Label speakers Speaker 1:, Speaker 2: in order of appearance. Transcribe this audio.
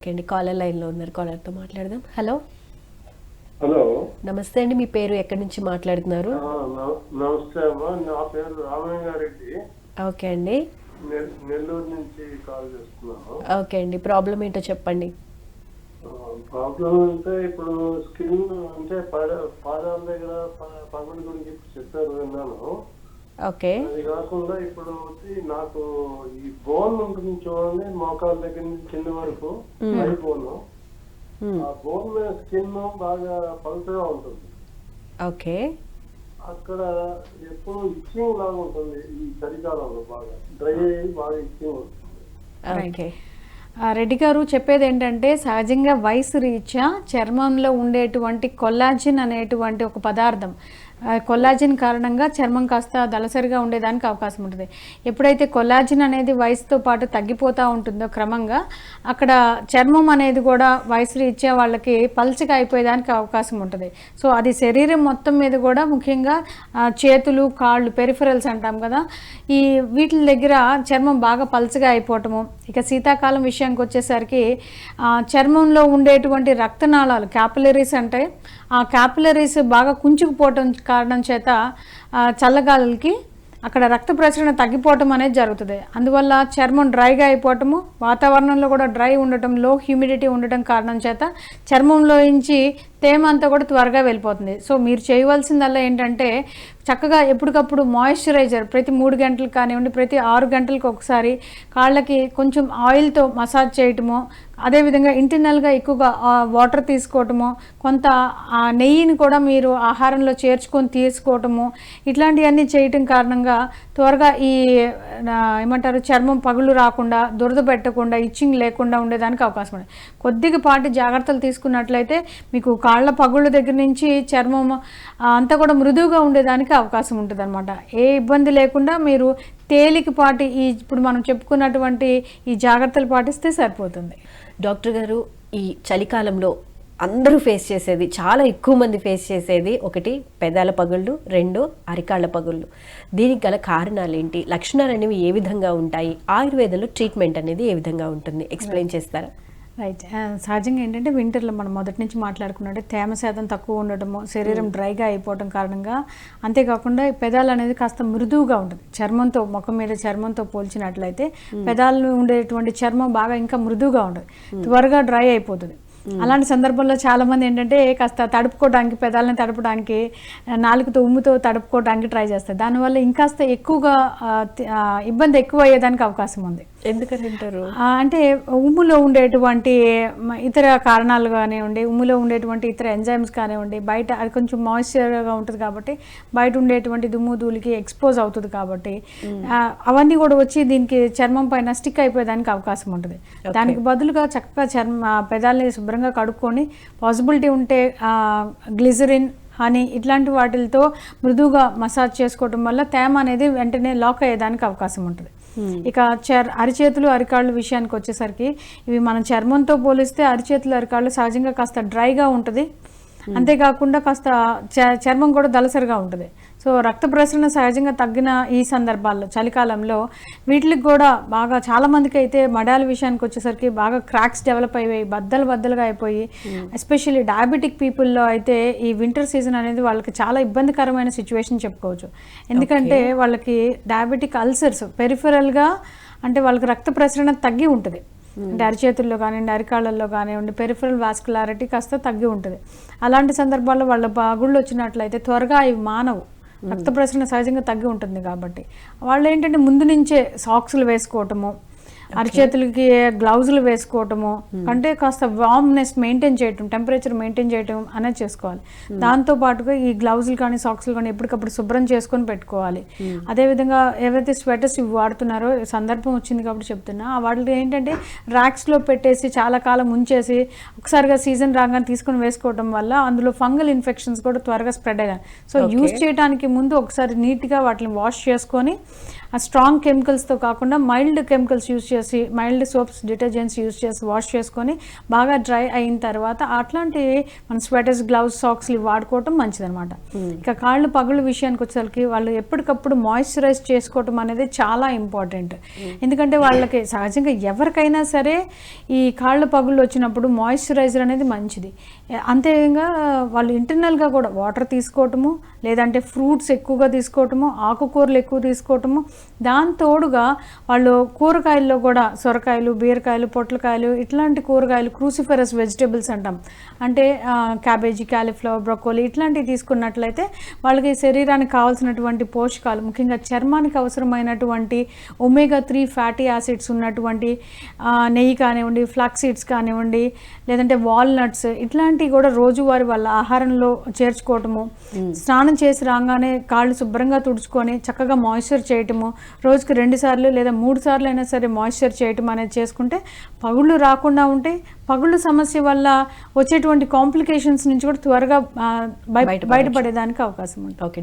Speaker 1: Okay అండి caller లైన్లో ఉన్నారు కాలర్తో మాట్లాడదాం. హలో.
Speaker 2: హలో.
Speaker 1: నమస్తే అండి మీ పేరు ఎక్కడి నుంచి మాట్లాడుతున్నారు?
Speaker 2: నమస్తే అమ్మా నా పేరు రామయ్యారెడ్డి
Speaker 1: ఓకే అండి.
Speaker 2: నెల్లూరు నుంచి కాల్ చేస్తున్నాను.
Speaker 1: ఓకే అండి ప్రాబ్లం ఏంటో చెప్పండి.
Speaker 2: ప్రాబ్లం అంటే ఇప్పుడు స్కిన్ అంటే పాద- పాదాల దగ్గర పగులు గురించి చెప్పారు విన్నాను.
Speaker 1: ఓకే.
Speaker 2: అది కాకుండా ఇప్పుడు వచ్చి నాకు ఈ బోన్ ఉంటుంది చూడండి మోకాల దగ్గర నుంచి కింద వరకు హై బోన్. ఆ బోన్ స్కిన్ బాగా పలుచగా ఉంటుంది.
Speaker 1: ఓకే.
Speaker 2: అక్కడ ఎప్పుడు ఇచ్చింగ్ లాగా ఉంటుంది ఈ చలికాలంలో బాగా. డ్రై అయ్యి బాగా ఇచ్చింగ్ ఉంటుంది.
Speaker 1: ఓకే.
Speaker 3: ఆ, రెడ్డి గారు చెప్పేది ఏంటంటే సహజంగా వయసు రీత్యా చర్మంలో ఉండేటువంటి కొల్లాజిన్ అనేటువంటి ఒక పదార్థం కొల్లాజిన్ కారణంగా చర్మం కాస్త దళసరిగా ఉండేదానికి అవకాశం ఉంటుంది. ఎప్పుడైతే కొల్లాజిన్ అనేది వయసుతో పాటు తగ్గిపోతూ ఉంటుందో క్రమంగా అక్కడ చర్మం అనేది కూడా వయసు ఇచ్చే వాళ్ళకి పల్చగా అయిపోయేదానికి అవకాశం ఉంటుంది. సో అది శరీరం మొత్తం మీద కూడా ముఖ్యంగా చేతులు కాళ్ళు పెరిఫరల్స్ అంటాం కదా ఈ వీటి దగ్గర చర్మం బాగా పల్చగా అయిపోవటము. ఇక శీతాకాలం విషయానికి వచ్చేసరికి చర్మంలో ఉండేటువంటి రక్తనాళాలు క్యాపిలరీస్ అంటే ఆ క్యాపిలరీస్ బాగా కుంచుకుపోవటం కారణం చేత ఆ, చల్లగాలులకి అక్కడ రక్త ప్రసరణ తగ్గిపోవటం అనేది జరుగుతుంది. అందువల్ల చర్మం డ్రైగా అయిపోవటము వాతావరణంలో కూడా డ్రై ఉండటం లో హ్యూమిడిటీ ఉండటం కారణం చేత చర్మంలో నుంచి తేమ అంతా కూడా త్వరగా వెళ్ళిపోతుంది. సో మీరు చేయవలసిందల్లా ఏంటంటే చక్కగా ఎప్పటికప్పుడు మాయిశ్చరైజర్ ప్రతి మూడు గంటలకు కానివ్వండి ప్రతి ఆరు గంటలకు ఒకసారి కాళ్ళకి కొంచెం ఆయిల్తో మసాజ్ చేయటము అదేవిధంగా ఇంటర్నల్గా ఎక్కువగా వాటర్ తీసుకోవటము కొంత ఆ నెయ్యిని కూడా మీరు ఆహారంలో చేర్చుకొని తీసుకోవటము ఇట్లాంటివన్నీ చేయటం కారణంగా త్వరగా ఈ ఏమంటారు చర్మం పగులు రాకుండా దురద పెట్టకుండా ఇచ్చింగ్ లేకుండా ఉండేదానికి అవకాశం ఉంది. కొద్దిగా పాటి జాగ్రత్తలు తీసుకున్నట్లయితే మీకు కాళ్ళ పగుళ్ళ దగ్గర నుంచి చర్మం అంతా కూడా మృదువుగా ఉండేదానికి అవకాశం ఉంటుంది అనమాట ఏ ఇబ్బంది లేకుండా మీరు తేలికపాటి ఈ ఇప్పుడు మనం చెప్పుకున్నటువంటి ఈ జాగ్రత్తలు పాటిస్తే సరిపోతుంది.
Speaker 1: డాక్టర్ గారు ఈ చలికాలంలో అందరూ ఫేస్ చేసేది చాలా ఎక్కువ మంది ఫేస్ చేసేది ఒకటి పెదాల పగుళ్ళు రెండు అరికాళ్ళ పగుళ్ళు. దీనికి గల కారణాలు ఏంటి? లక్షణాలు అనేవి ఏ విధంగా ఉంటాయి? ఆయుర్వేదంలో ట్రీట్మెంట్ అనేది ఏ విధంగా ఉంటుంది? ఎక్స్ప్లెయిన్ చేస్తారా?
Speaker 3: రైట్ ఆ, సహజంగా ఏంటంటే వింటర్లో మనం మొదటి నుంచి మాట్లాడుకున్నట్టే తేమ శాతం తక్కువ ఉండటము శరీరం డ్రైగా అయిపోవటం కారణంగా అంతేకాకుండా పెదాలు అనేది కాస్త మృదువుగా ఉంటుంది. చర్మంతో ముఖం మీద చర్మంతో పోల్చినట్లయితే పెదాలు ఉండేటువంటి చర్మం బాగా ఇంకా మృదువుగా ఉంటుంది త్వరగా డ్రై అయిపోతుంది. అలాంటి సందర్భంలో చాలా మంది ఏంటంటే కాస్త తడుపుకోవడానికి పెదాలను తడపడానికి నాలుగుతో ఉమ్ముతో తడుపుకోవడానికి ట్రై చేస్తారు. దానివల్ల ఇంకాస్త ఎక్కువగా ఇబ్బంది ఎక్కువ అయ్యేదానికి అవకాశం ఉంది.
Speaker 1: ఎందుకని అంటారు?
Speaker 3: ఆ, అంటే ఉమ్ములో ఉండేటువంటి ఇతర కారణాలు కానివ్వండి ఉమ్ములో ఉండేటువంటి ఇతర ఎంజైమ్స్ కానివ్వండి బయట అది కొంచెం మాయిశ్చర్గా ఉంటుంది కాబట్టి బయట ఉండేటువంటి దుమ్ము ధూళికి ఎక్స్పోజ్ అవుతుంది కాబట్టి అవన్నీ కూడా వచ్చి దీనికి చర్మం పైన స్టిక్ అయిపోయేదానికి అవకాశం ఉంటుంది. దానికి బదులుగా చక్కగా చర్మ పెదాలని శుభ్రంగా కడుక్కొని పాసిబిలిటీ ఉంటే గ్లిజరిన్ హనీ ఇట్లాంటి వాటితో మృదువుగా మసాజ్ చేసుకోవడం వల్ల తేమ అనేది వెంటనే లాక్ అయ్యేదానికి అవకాశం ఉంటుంది. ఇక చర్ అరిచేతులు అరికాళ్ళు విషయానికి వచ్చేసరికి ఇవి మనం చర్మంతో పోలిస్తే అరిచేతులు అరికాళ్ళు సహజంగా కాస్త డ్రైగా ఉంటుంది. అంతేకాకుండా కాస్త చ- చర్మం కూడా దలసరిగా ఉంటుంది. సో రక్త ప్రసరణ సహజంగా తగ్గిన ఈ సందర్భాల్లో చలికాలంలో వీటికి కూడా బాగా చాలా మందికి అయితే మడాల విషయానికి వచ్చేసరికి బాగా క్రాక్స్ డెవలప్ అయిపోయి బద్దలు బద్దలుగా అయిపోయి ఎస్పెషల్లీ డయాబెటిక్ పీపుల్లో అయితే ఈ వింటర్ సీజన్ అనేది వాళ్ళకి చాలా ఇబ్బందికరమైన సిచ్యువేషన్ చెప్పుకోవచ్చు. ఎందుకంటే వాళ్ళకి డయాబెటిక్ అల్సర్స్ పెరిఫరల్గా అంటే వాళ్ళకి రక్త ప్రసరణ తగ్గి ఉంటుంది. అంటే అరిచేతుల్లో కానివ్వండి అరికాళ్ళల్లో కానివ్వండి పెరిఫరల్ వాస్కులారిటీ కాస్త తగ్గి ఉంటుంది. అలాంటి సందర్భాల్లో వాళ్ళ బాగుళ్ళు వచ్చినట్లయితే త్వరగా ఇవి మానవు. రక్త ప్రసరణ సహజంగా తగ్గి ఉంటుంది కాబట్టి. వాళ్ళు ఏంటంటే ముందు నుంచే సాక్స్లు వేసుకోవటము అరిచేతులకి గ్లౌజులు వేసుకోవటము అంటే కాస్త వార్మ్నెస్ మెయింటైన్ చేయటం టెంపరేచర్ మెయింటైన్ చేయటం అనేది చేసుకోవాలి. దాంతో పాటుగా ఈ గ్లౌజులు కానీ సాక్స్లు కానీ ఎప్పటికప్పుడు శుభ్రం చేసుకొని పెట్టుకోవాలి. అదేవిధంగా ఏవైతే స్వెటర్స్ ఇవి వాడుతున్నారో సందర్భం వచ్చింది కాబట్టి చెప్తున్నా ఆ వాటిని ఏంటంటే ర్యాక్స్లో పెట్టేసి చాలా కాలం ఉంచేసి ఒకసారిగా సీజన్ రాగానే తీసుకొని వేసుకోవడం వల్ల అందులో ఫంగల్ ఇన్ఫెక్షన్స్ కూడా త్వరగా స్ప్రెడ్ అయ్యాయి. సో యూజ్ చేయడానికి ముందు ఒకసారి నీట్గా వాటిని వాష్ చేసుకొని ఆ స్ట్రాంగ్ కెమికల్స్తో కాకుండా మైల్డ్ కెమికల్స్ యూస్ చేసి మైల్డ్ సోప్స్ డిటర్జెంట్స్ యూస్ చేసి వాష్ చేసుకొని బాగా డ్రై అయిన తర్వాత అట్లాంటి మన స్వెటర్స్ గ్లౌస్ సాక్స్లు వాడుకోవటం మంచిదన్నమాట. ఇక కాళ్ళు పగుళ్ళు విషయానికి వచ్చేసరికి వాళ్ళు ఎప్పటికప్పుడు మాయిశ్చరైజ్ చేసుకోవటం అనేది చాలా ఇంపార్టెంట్ ఎందుకంటే వాళ్ళకి సహజంగా ఎవరికైనా సరే ఈ కాళ్ళ పగుళ్ళు వచ్చినప్పుడు మాయిశ్చరైజర్ అనేది మంచిది. అంతేగా వాళ్ళు ఇంటర్నల్గా కూడా వాటర్ తీసుకోవటము లేదంటే ఫ్రూట్స్ ఎక్కువగా తీసుకోవటము ఆకుకూరలు ఎక్కువ తీసుకోవటము దాని తోడుగా వాళ్ళు కూరగాయల్లో కూడా సొరకాయలు బీరకాయలు పొట్లకాయలు ఇట్లాంటి కూరగాయలు క్రూసిఫరస్ వెజిటేబుల్స్ అంటాం. అంటే క్యాబేజీ క్యాలీఫ్లవర్ బ్రొకోలీ ఇట్లాంటివి తీసుకున్నట్లయితే వాళ్ళకి శరీరానికి కావాల్సినటువంటి పోషకాలు ముఖ్యంగా చర్మానికి అవసరమైనటువంటి ఒమేగా త్రీ ఫ్యాటీ యాసిడ్స్ ఉన్నటువంటి నెయ్యి కానివ్వండి ఫ్లాక్ సీడ్స్ కానివ్వండి లేదంటే వాల్నట్స్ ఇట్లాంటివి కూడా రోజువారి వాళ్ళ ఆహారంలో చేర్చుకోవటము స్నానం చేసి రాగానే కాళ్ళు శుభ్రంగా తుడుచుకొని చక్కగా మాయిశ్చర్ చేయటము రోజుకి రెండు సార్లు లేదా మూడు సార్లు అయినా సరే మాయిశ్చర్ చేయటం అనేది చేసుకుంటే పగుళ్ళు రాకుండా ఉంటే పగుళ్ళు సమస్య వల్ల వచ్చేటువంటి కాంప్లికేషన్స్ నుంచి కూడా త్వరగా ఆ, బయ-
Speaker 1: బయటపడొచ్చు.
Speaker 3: బయటపడేదానికి అవకాశం ఉంటుంది
Speaker 1: ఓకే